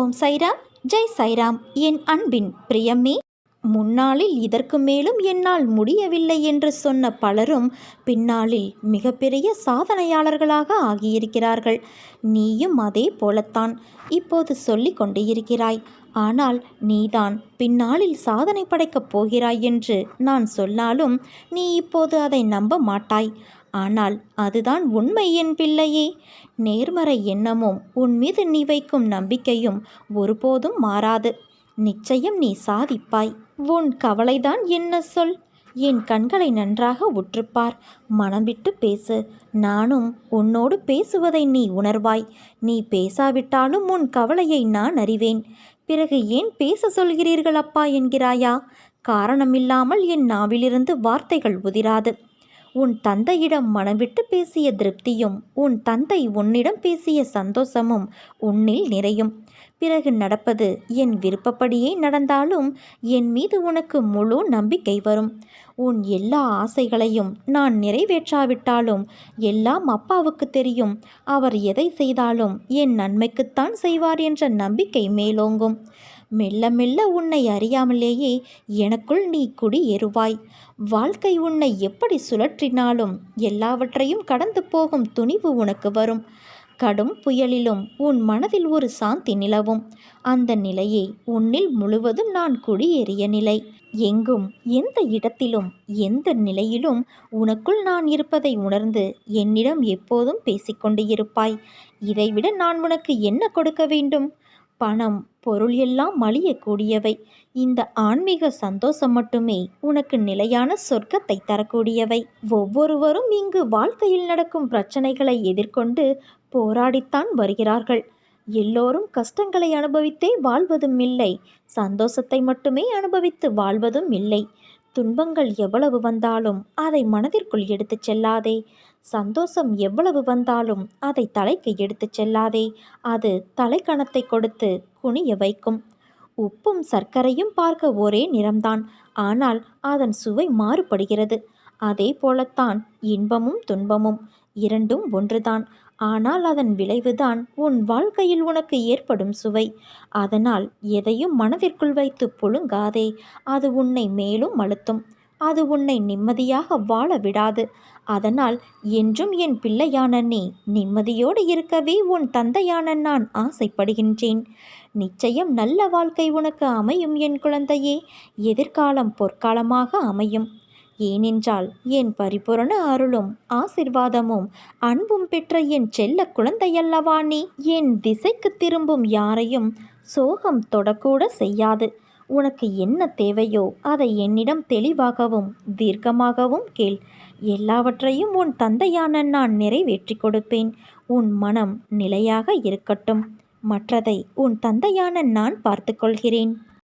ஓம் சைராம் ஜெய் சைராம். என் அன்பின் பிரியமே முன்னாளில் இதற்கு மேலும் என்னால் முடியவில்லை என்று சொன்ன பலரும் பின்னாளில் மிகப்பெரிய சாதனையாளர்களாக ஆகியிருக்கிறார்கள். நீயும் அதே போலத்தான் இப்போது சொல்லிக் கொண்டு இருக்கிறாய் ஆனால் நீதான் பின்னாளில் சாதனை படைக்கப் போகிறாய் என்று நான் சொன்னாலும் நீ இப்போது அதை நம்ப மாட்டாய். ஆனால் அதுதான் உண்மை என் பிள்ளையே. நேர்மறை எண்ணமும் உன் மீது நீ வைக்கும் நம்பிக்கையும் ஒருபோதும் மாறாது. நிச்சயம் நீ சாதிப்பாய். உன் கவலைதான் என்ன சொல்? என் கண்களை நன்றாக உற்றுப்பார். மனம் விட்டு பேசு. நானும் உன்னோடு பேசுவதை நீ உணர்வாய். நீ பேசாவிட்டாலும் உன் கவலையை நான் அறிவேன். பிறகு ஏன் பேச சொல்கிறீர்கள் அப்பா என்கிறாயா? காரணமில்லாமல் என் நாவிலிருந்து வார்த்தைகள் உதிராது. உன் தந்தையிடம் மனவிட்டு பேசிய திருப்தியும் உன் தந்தை உன்னிடம் பேசிய சந்தோஷமும் உன்னில் நிறையும். பிறகு நடப்பது என் விருப்பப்படியே நடந்தாலும் என் மீது உனக்கு முழு நம்பிக்கை வரும். உன் எல்லா ஆசைகளையும் நான் நிறைவேற்றாவிட்டாலும் எல்லாம் அப்பாவுக்கு தெரியும். அவர் எதை செய்தாலும் என் நன்மைக்குத்தான் செய்வார் என்ற நம்பிக்கை மேலோங்கும். மெல்ல மெல்ல உன்னை அறியாமலேயே எனக்குள் நீ குடியேறுவாய் வாழ்க்கை உன்னை எப்படி சுழற்றினாலும் எல்லாவற்றையும் கடந்து போகும் துணிவு உனக்கு வரும். கடும் புயலிலும் உன் மனதில் ஒரு சாந்தி நிலவும். அந்த நிலையை உன்னில் முழுவதும் நான் குடியேறிய நிலை. எங்கும் எந்த இடத்திலும் எந்த நிலையிலும் உனக்குள் நான் இருப்பதை உணர்ந்து என்னிடம் எப்போதும் பேசிக்கொண்டு இருப்பாய் இதைவிட நான் உனக்கு என்ன கொடுக்க வேண்டும்? பணம் பொருள் எல்லாம் மலியக்கூடியவை. இந்த ஆன்மீக சந்தோஷம் மட்டுமே உனக்கு நிலையான சொர்க்கத்தை தரக்கூடியவை. ஒவ்வொருவரும் இங்கு வாழ்க்கையில் நடக்கும் பிரச்சனைகளை எதிர்கொண்டு போராடித்தான் வருகிறார்கள். எல்லோரும் கஷ்டங்களை அனுபவித்தே வாழ்வதும் இல்லை. சந்தோஷத்தை மட்டுமே அனுபவித்து வாழ்வதும் இல்லை. துன்பங்கள் எவ்வளவு வந்தாலும் அதை மனதிற்குள் எடுத்துச் செல்லாதே. சந்தோஷம் எவ்வளவு வந்தாலும் அதை தலைக்கு எடுத்துச் செல்லாதே. அது தலைக்கணத்தை கொடுத்து குனிய வைக்கும். உப்பும் சர்க்கரையும் பார்க்க ஒரே நிறம்தான். ஆனால் அதன் சுவை மாறுபடுகிறது. அதே போலத்தான் இன்பமும் துன்பமும் இரண்டும் ஒன்றுதான். ஆனால் அதன் விளைவுதான் உன் வாழ்க்கையில் உனக்கு ஏற்படும் சுவை. அதனால் எதையும் மனதிற்குள் வைத்து புழுங்காதே. அது உன்னை மேலும் அழுத்தும். அது உன்னை நிம்மதியாக வாழ விடாது. அதனால் என்றும் என் பிள்ளையான நீ நிம்மதியோடு இருக்கவே உன் தந்தையான நான் ஆசைப்படுகின்றேன். நிச்சயம் நல்ல வாழ்க்கை உனக்கு அமையும் என் குழந்தையே. எதிர்காலம் பொற்காலமாக அமையும். ஏனென்றால் என் பரிபூரண அருளும் ஆசிர்வாதமும் அன்பும் பெற்ற என் செல்ல குழந்தையல்லவா நீ? என் திசைக்கு திரும்பும் யாரையும் சோகம் தொடக்கூட செய்யாது. உனக்கு என்ன தேவையோ அதை என்னிடம் தெளிவாகவும் தீர்க்கமாகவும் கேள். எல்லாவற்றையும் உன் தந்தையான நான் நிறைவேற்றி கொடுப்பேன். உன் மனம் நிலையாக இருக்கட்டும். மற்றதை உன் தந்தையான நான் பார்த்துக்கொள்கிறேன்